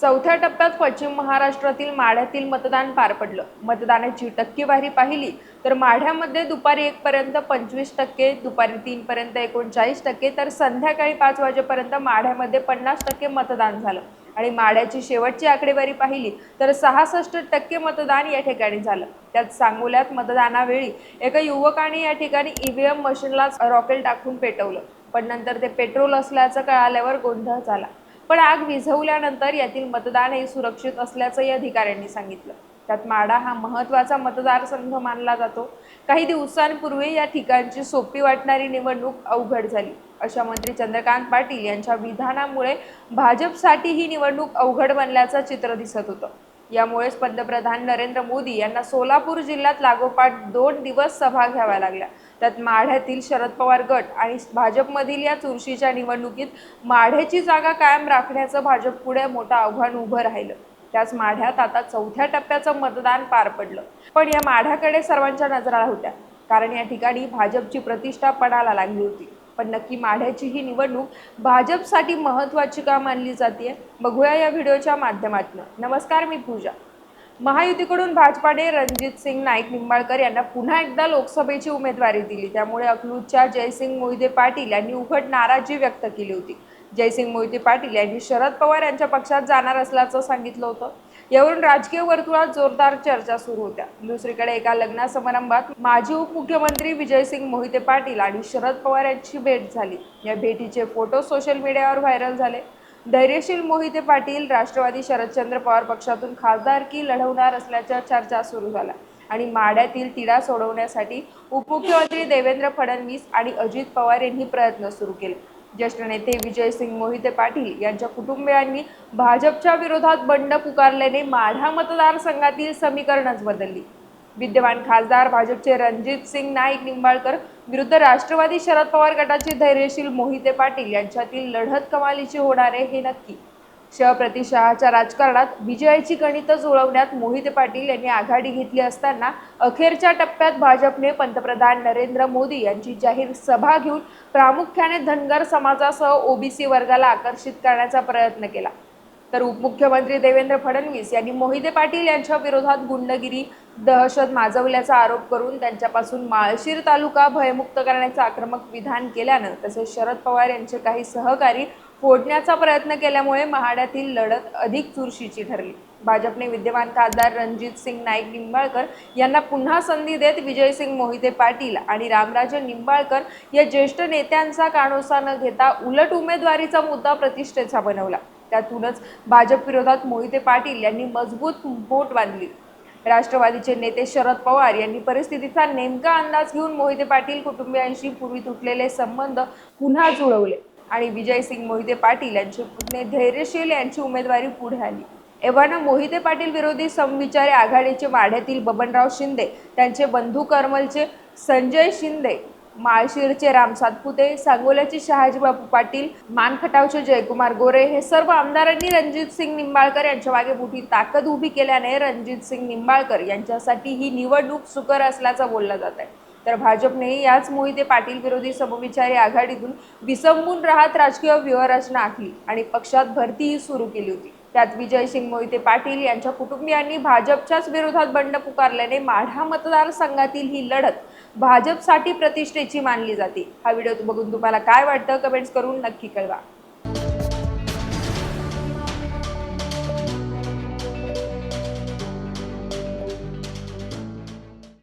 चौथ्या टप्प्यात पश्चिम महाराष्ट्रातील माढ्यातील मतदान पार पडलं. मतदानाची टक्केवारी पाहिली तर माढ्यामध्ये दुपारी एकपर्यंत पंचवीस टक्के दुपारी तीनपर्यंत एकोणचाळीस टक्के तर संध्याकाळी पाच वाजेपर्यंत माढ्यामध्ये पन्नास टक्के मतदान झालं. आणि माढ्याची शेवटची आकडेवारी पाहिली तर सहासष्ट टक्के मतदान या ठिकाणी झालं. त्यात सांगोल्यात मतदानावेळी एका युवकाने या ठिकाणी ईव्हीएम मशीनलाच रॉकेल टाकून पेटवलं. पण नंतर ते पेट्रोल असल्याचं कळाल्यावर गोंधळ झाला. पण आग विझवल्यानंतर यातील मतदान हे सुरक्षित असल्याचंही अधिकाऱ्यांनी सांगितलं. त्यात माडा हा महत्त्वाचा मतदारसंघ मानला जातो. काही दिवसांपूर्वी या ठिकाणची सोपी वाटणारी निवडणूक अवघड झाली. अशा मंत्री चंद्रकांत पाटील यांच्या विधानामुळे भाजपसाठी ही निवडणूक अवघड बनल्याचं चित्र दिसत होतं. यामुळेच पंतप्रधान नरेंद्र मोदी यांना सोलापूर जिल्ह्यात लागोपाठ दोन दिवस सभा घ्याव्या लागल्या. त्यात माढ्यातील शरद पवार गट आणि भाजपमधील या चुरशीच्या निवडणुकीत माढ्याची जागा कायम राखण्याचं भाजप पुढे मोठं आव्हान उभं राहिलं. त्याच माढ्यात आता चौथ्या टप्प्याचं मतदान पार पडलं. पण या माढ्याकडे सर्वांच्या नजरा होत्या. कारण या ठिकाणी भाजपची प्रतिष्ठा पणाला लागली होती. पण नक्की माढ्याची ही निवडणूक भाजपसाठी महत्त्वाची का मानली जाते बघूया या व्हिडिओच्या माध्यमातून. नमस्कार मी पूजा. महायुतीकडून भाजपाने रणजित सिंग नाईक निंबाळकर यांना पुन्हा एकदा लोकसभेची उमेदवारी दिली. त्यामुळे अकलूजच्या जयसिंग मोहिते पाटील यांनी उघड नाराजी व्यक्त केली होती. जयसिंग मोहिते पाटील यांनी शरद पवार यांच्या पक्षात जाणार असल्याचं सांगितलं होतं. यावरून राजकीय वर्तुळात जोरदार चर्चा सुरू होत्या. दुसरीकडे एका लग्न समारंभात माजी उपमुख्यमंत्री विजयसिंग मोहिते पाटील आणि शरद पवार यांची भेट झाली. या भेटीचे फोटो सोशल मीडियावर व्हायरल झाले. धैर्यशील मोहिते पाटील राष्ट्रवादी शरदचंद्र पवार पक्षातून खासदारकी लढवणार असल्याच्या चर्चा सुरू झाल्या. आणि माड्यातील तिढा सोडवण्यासाठी उपमुख्यमंत्री देवेंद्र फडणवीस आणि अजित पवार यांनी प्रयत्न सुरू केले. ज्येष्ठ नेते विजयसिंग मोहिते पाटील यांच्या कुटुंबियांनी भाजपच्या विरोधात बंड पुकारल्याने माढा मतदारसंघातील समीकरणच बदलली. विद्यमान खासदार भाजपचे रणजित सिंग नाईक निंबाळकर विरुद्ध राष्ट्रवादी शरद पवार गटाचे धैर्यशील मोहिते पाटील यांच्यातील लढत कमालीची होणार आहे हे नक्की. शहप्रतिशहाच्या राजकारणात विजयाची गणितच जुळवण्यात मोहिते पाटील यांनी आघाडी घेतली असताना अखेरच्या टप्प्यात भाजपने पंतप्रधान नरेंद्र मोदी यांची जाहीर सभा घेऊन प्रामुख्याने धनगर समाजासह ओबीसी वर्गाला आकर्षित करण्याचा प्रयत्न केला. तर उपमुख्यमंत्री देवेंद्र फडणवीस यांनी मोहिते पाटील यांच्या विरोधात गुंडगिरी दहशत माजवल्याचा आरोप करून त्यांच्यापासून माळशीर तालुका भयमुक्त करण्याचं आक्रमक विधान केल्यानं तसेच शरद पवार यांचे काही सहकारी फोडण्याचा प्रयत्न केल्यामुळे महाड्यातील लढत अधिक चुरशीची ठरली. भाजपने विद्यमान खासदार रणजित सिंग नाईक निंबाळकर यांना पुन्हा संधी देत विजयसिंग मोहिते पाटील आणि रामराजे निंबाळकर या ज्येष्ठ नेत्यांचा कानोसा न घेता उलट उमेदवारीचा मुद्दा प्रतिष्ठेचा बनवला. त्यातूनच भाजप विरोधात मोहिते पाटील यांनी मजबूत बोट बांधली. राष्ट्रवादीचे नेते शरद पवार यांनी परिस्थितीचा नेमका अंदाज घेऊन मोहिते पाटील कुटुंबियांशी पूर्वी तुटलेले संबंध पुन्हा जुळवले आणि विजयसिंग मोहिते पाटील यांचे पुतणे धैर्यशील यांची उमेदवारी पुढे आली. एव्हाना मोहिते पाटील विरोधी समविचारी आघाडीचे माढ्यातील बबनराव शिंदे त्यांचे बंधू कर्मलचे संजय शिंदे माळशिरचे राम सातपुते सांगोल्याचे शहाजीबापू पाटील मानखटावचे जयकुमार गोरे हे सर्व आमदारांनी रणजित सिंग निंबाळकर यांच्या मागे मोठी ताकद उभी केल्याने रणजित सिंग निंबाळकर यांच्यासाठी ही निवडणूक सुकर असल्याचं बोललं जात आहे. तर भाजपने याच मोहिते पाटील विरोधी समविचारी आघाडीतून विसंबून राहत राजकीय व्यूहरचना आखली आणि पक्षात भरतीही सुरू केली होती. त्यात विजयसिंग मोहिते पाटील यांच्या कुटुंबियांनी भाजपच्याच विरोधात बंड पुकारल्याने माढा मतदारसंघातील ही लढत भाजपसाठी प्रतिष्ठेची मानली जाते. हा व्हिडिओ बघून तुम्हाला काय वाटतं? कमेंट्स करून नक्की कळवा.